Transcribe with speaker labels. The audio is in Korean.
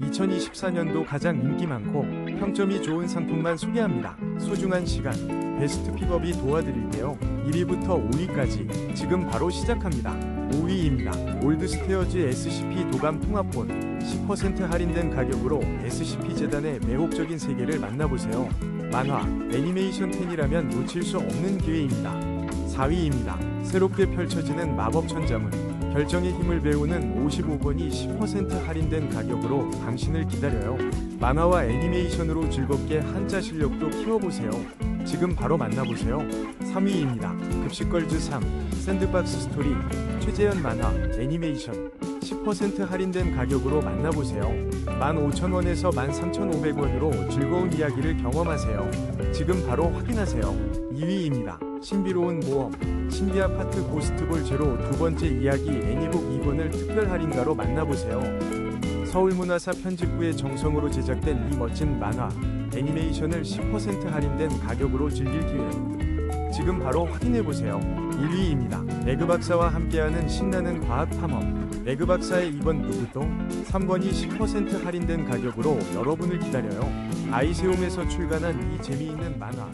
Speaker 1: 2024년도 가장 인기 많고 평점이 좋은 상품만 소개합니다. 소중한 시간, 베스트 픽업이 도와드릴게요. 1위부터 5위까지 지금 바로 시작합니다. 5위입니다. 올드스테어즈 SCP 도감 통합본 10% 할인된 가격으로 SCP 재단의 매혹적인 세계를 만나보세요. 만화, 애니메이션 팬이라면 놓칠 수 없는 기회입니다. 4위입니다. 새롭게 펼쳐지는 마법 천자문 결정의 힘을 배우는 55권이 10% 할인된 가격으로 당신을 기다려요. 만화와 애니메이션으로 즐겁게 한자 실력도 키워보세요. 지금 바로 만나보세요. 3위입니다. 급식걸즈 3 샌드박스 스토리 최재현 만화 애니메이션 10% 할인된 가격으로 만나보세요. 15,000원에서 13,500원으로 즐거운 이야기를 경험하세요. 지금 바로 확인하세요. 2위입니다. 신비로운 모험 신비아 파트 고스트볼 제로 두 번째 이야기 애니북 2권을 특별 할인가로 만나보세요. 서울문화사 편집부의 정성으로 제작된 이 멋진 만화 애니메이션을 10% 할인된 가격으로 즐길 기회. 지금 바로 확인해보세요. 1위입니다. 에그 박사와 함께하는 신나는 과학 탐험. 에그 박사의 이번 누구동 3권이 10% 할인된 가격으로 여러분을 기다려요. 아이세움에서 출간한 이 재미있는 만화.